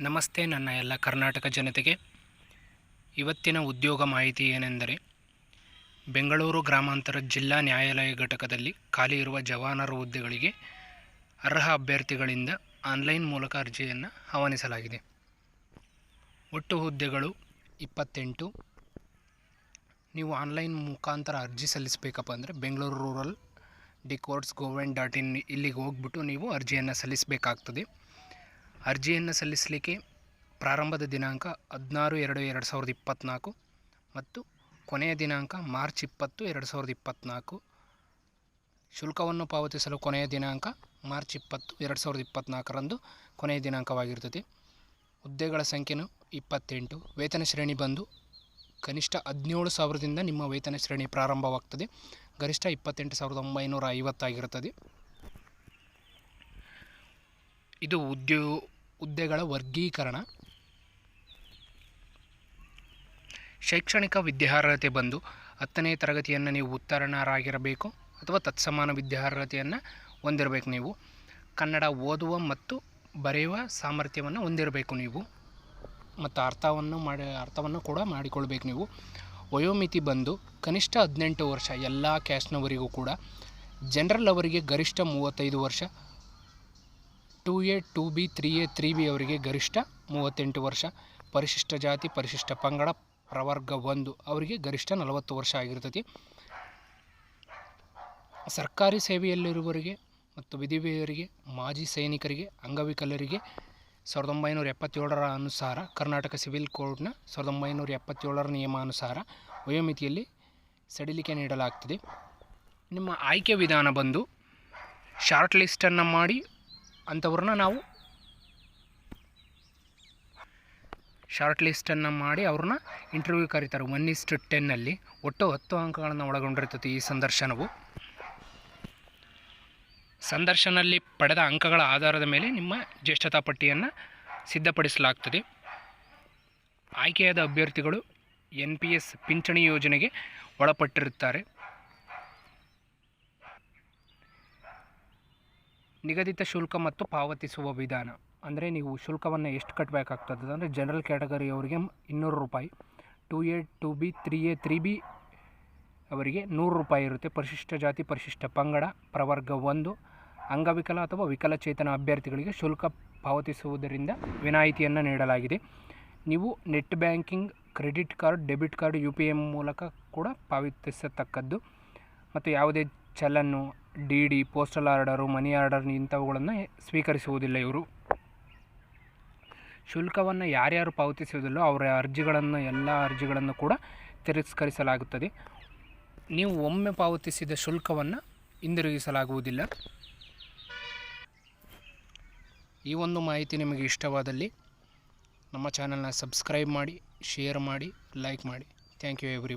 ನಮಸ್ತೆ ನನ್ನ ಎಲ್ಲ ಕರ್ನಾಟಕ ಜನತೆಗೆ. ಇವತ್ತಿನ ಉದ್ಯೋಗ ಮಾಹಿತಿ ಏನೆಂದರೆ, ಬೆಂಗಳೂರು ಗ್ರಾಮಾಂತರ ಜಿಲ್ಲಾ ನ್ಯಾಯಾಲಯ ಘಟಕದಲ್ಲಿ ಖಾಲಿ ಇರುವ ಜವಾನರ ಹುದ್ದೆಗಳಿಗೆ ಅರ್ಹ ಅಭ್ಯರ್ಥಿಗಳಿಂದ ಆನ್ಲೈನ್ ಮೂಲಕ ಅರ್ಜಿಯನ್ನು ಆಹ್ವಾನಿಸಲಾಗಿದೆ. ಒಟ್ಟು ಹುದ್ದೆಗಳು ಇಪ್ಪತ್ತೆಂಟು. ನೀವು ಆನ್ಲೈನ್ ಮುಖಾಂತರ ಅರ್ಜಿ ಸಲ್ಲಿಸಬೇಕಪ್ಪ ಅಂದರೆ ಬೆಂಗಳೂರು ರೂರಲ್ ಡಿ ಕೋರ್ಟ್ಸ್ ಗೋವೆಂಟ್ ಡಾಟ್ ಇನ್ ಇಲ್ಲಿಗೆ ಹೋಗ್ಬಿಟ್ಟು ನೀವು ಅರ್ಜಿಯನ್ನು ಸಲ್ಲಿಸಬೇಕಾಗ್ತದೆ. ಅರ್ಜಿಯನ್ನು ಸಲ್ಲಿಸಲಿಕ್ಕೆ ಪ್ರಾರಂಭದ ದಿನಾಂಕ ಹದಿನಾರು ಎರಡು ಎರಡು ಸಾವಿರದ ಇಪ್ಪತ್ತ್ನಾಲ್ಕು ಮತ್ತು ಕೊನೆಯ ದಿನಾಂಕ ಮಾರ್ಚ್ ಇಪ್ಪತ್ತು ಎರಡು ಸಾವಿರದ ಇಪ್ಪತ್ತ್ನಾಲ್ಕು. ಶುಲ್ಕವನ್ನು ಪಾವತಿಸಲು ಕೊನೆಯ ದಿನಾಂಕ ಮಾರ್ಚ್ ಇಪ್ಪತ್ತು ಎರಡು ಸಾವಿರದ ಇಪ್ಪತ್ತ್ನಾಲ್ಕರಂದು ಕೊನೆಯ ದಿನಾಂಕವಾಗಿರ್ತದೆ ಹುದ್ದೆಗಳ ಸಂಖ್ಯೆನೂ ಇಪ್ಪತ್ತೆಂಟು. ವೇತನ ಶ್ರೇಣಿ ಬಂದು ಕನಿಷ್ಠ ಹದಿನೇಳು ಸಾವಿರದಿಂದ ನಿಮ್ಮ ವೇತನ ಶ್ರೇಣಿ ಪ್ರಾರಂಭವಾಗ್ತದೆ. ಗರಿಷ್ಠ ಇಪ್ಪತ್ತೆಂಟು ಸಾವಿರದ ಒಂಬೈನೂರ ಐವತ್ತಾಗಿರುತ್ತದೆ ಇದು ಉದ್ಯೋ ಹುದ್ದೆಗಳ ವರ್ಗೀಕರಣ. ಶೈಕ್ಷಣಿಕ ವಿದ್ಯಾರ್ಹತೆ ಬಂದು ಹತ್ತನೇ ತರಗತಿಯನ್ನು ನೀವು ಉತ್ತೀರ್ಣರಾಗಿರಬೇಕು ಅಥವಾ ತತ್ಸಮಾನ ವಿದ್ಯಾರ್ಹತೆಯನ್ನು ಹೊಂದಿರಬೇಕು ನೀವು. ಕನ್ನಡ ಓದುವ ಮತ್ತು ಬರೆಯುವ ಸಾಮರ್ಥ್ಯವನ್ನು ಹೊಂದಿರಬೇಕು ನೀವು. ಮತ್ತು ಅರ್ಥವನ್ನು ಮಾಡಿ, ಅರ್ಥವನ್ನು ಕೂಡ ಮಾಡಿಕೊಳ್ಬೇಕು ನೀವು. ವಯೋಮಿತಿ ಬಂದು ಕನಿಷ್ಠ ಹದಿನೆಂಟು ವರ್ಷ ಎಲ್ಲ ಕ್ಯಾಸ್ಟ್ನವರಿಗೂ ಕೂಡ. ಜನರಲ್ ಅವರಿಗೆ ಗರಿಷ್ಠ ಮೂವತ್ತೈದು ವರ್ಷ two A, two B, three A, three B ಅವರಿಗೆ ಗರಿಷ್ಠ ಮೂವತ್ತೆಂಟು ವರ್ಷ. ಪರಿಶಿಷ್ಟ ಜಾತಿ, ಪರಿಶಿಷ್ಟ ಪಂಗಡ, ಪ್ರವರ್ಗ ಒಂದು ಅವರಿಗೆ ಗರಿಷ್ಠ ನಲವತ್ತು ವರ್ಷ ಆಗಿರ್ತದೆ ಸರ್ಕಾರಿ ಸೇವೆಯಲ್ಲಿರುವವರಿಗೆ ಮತ್ತು ವಿಧಿವೆಯರಿಗೆ ಮಾಜಿ ಸೈನಿಕರಿಗೆ, ಅಂಗವಿಕಲರಿಗೆ ಸಾವಿರದ ಒಂಬೈನೂರ ಎಪ್ಪತ್ತೇಳರ ಅನುಸಾರ, ಕರ್ನಾಟಕ ಸಿವಿಲ್ ಕೋಡ್ನ ಸಾವಿರದ ಒಂಬೈನೂರ ಎಪ್ಪತ್ತೇಳರ ನಿಯಮಾನುಸಾರ ವಯೋಮಿತಿಯಲ್ಲಿ ಸಡಿಲಿಕೆ ನೀಡಲಾಗ್ತದೆ. ನಿಮ್ಮ ಆಯ್ಕೆ ವಿಧಾನ ಬಂದು ಶಾರ್ಟ್ ಲಿಸ್ಟನ್ನು ಮಾಡಿ ಅಂಥವ್ರನ್ನ ನಾವು ಶಾರ್ಟ್ ಲಿಸ್ಟನ್ನು ಮಾಡಿ ಅವ್ರನ್ನ ಇಂಟರ್ವ್ಯೂ ಕರೀತಾರೆ. ಒನ್ ಇಸ್ಟು ಟೆನ್ನಲ್ಲಿ ಒಟ್ಟು ಹತ್ತು ಅಂಕಗಳನ್ನು ಒಳಗೊಂಡಿರ್ತದೆ ಈ ಸಂದರ್ಶನವು. ಸಂದರ್ಶನದಲ್ಲಿ ಪಡೆದ ಅಂಕಗಳ ಆಧಾರದ ಮೇಲೆ ನಿಮ್ಮ ಜ್ಯೇಷ್ಠತಾ ಪಟ್ಟಿಯನ್ನು ಸಿದ್ಧಪಡಿಸಲಾಗ್ತದೆ. ಆಯ್ಕೆಯಾದ ಅಭ್ಯರ್ಥಿಗಳು ಎನ್ ಪಿ ಎಸ್ ಪಿಂಚಣಿ ಯೋಜನೆಗೆ ಒಳಪಟ್ಟಿರುತ್ತಾರೆ. ನಿಗದಿತ ಶುಲ್ಕ ಮತ್ತು ಪಾವತಿಸುವ ವಿಧಾನ. ಅಂದರೆ ನೀವು ಶುಲ್ಕವನ್ನು ಎಷ್ಟು ಕಟ್ಟಬೇಕಾಗ್ತದೆ ಅಂದರೆ ಜನರಲ್ ಕ್ಯಾಟಗರಿಯವರಿಗೆ ಇನ್ನೂರು ರೂಪಾಯಿ two A two B three A three B ಅವರಿಗೆ ನೂರು ರೂಪಾಯಿ ಇರುತ್ತೆ. ಪರಿಶಿಷ್ಟ ಜಾತಿ, ಪರಿಶಿಷ್ಟ ಪಂಗಡ, ಪ್ರವರ್ಗ ಒಂದು, ಅಂಗವಿಕಲ ಅಥವಾ ವಿಕಲಚೇತನ ಅಭ್ಯರ್ಥಿಗಳಿಗೆ ಶುಲ್ಕ ಪಾವತಿಸುವುದರಿಂದ ವಿನಾಯಿತಿಯನ್ನು ನೀಡಲಾಗಿದೆ. ನೀವು net banking, credit card, debit card, U P ಮೂಲಕ ಕೂಡ ಪಾವತಿಸತಕ್ಕದ್ದು. ಮತ್ತು ಯಾವುದೇ ಚಲನ್ನು D D postal order, money order ಇಂಥವುಗಳನ್ನು ಸ್ವೀಕರಿಸುವುದಿಲ್ಲ ಇವರು. ಶುಲ್ಕವನ್ನು ಯಾರ್ಯಾರು ಪಾವತಿಸುವುದಿಲ್ಲೋ ಅವರ ಅರ್ಜಿಗಳನ್ನು, ಎಲ್ಲ ಅರ್ಜಿಗಳನ್ನು ಕೂಡ ತಿರಸ್ಕರಿಸಲಾಗುತ್ತದೆ. ನೀವು ಒಮ್ಮೆ ಪಾವತಿಸಿದ ಶುಲ್ಕವನ್ನು ಹಿಂದಿರುಗಿಸಲಾಗುವುದಿಲ್ಲ. ಈ ಒಂದು ಮಾಹಿತಿ ನಿಮಗೆ ಇಷ್ಟವಾದಲ್ಲಿ ನಮ್ಮ ಚಾನಲ್ನ ಸಬ್ಸ್ಕ್ರೈಬ್ ಮಾಡಿ, ಶೇರ್ ಮಾಡಿ, ಲೈಕ್ ಮಾಡಿ. Thank you every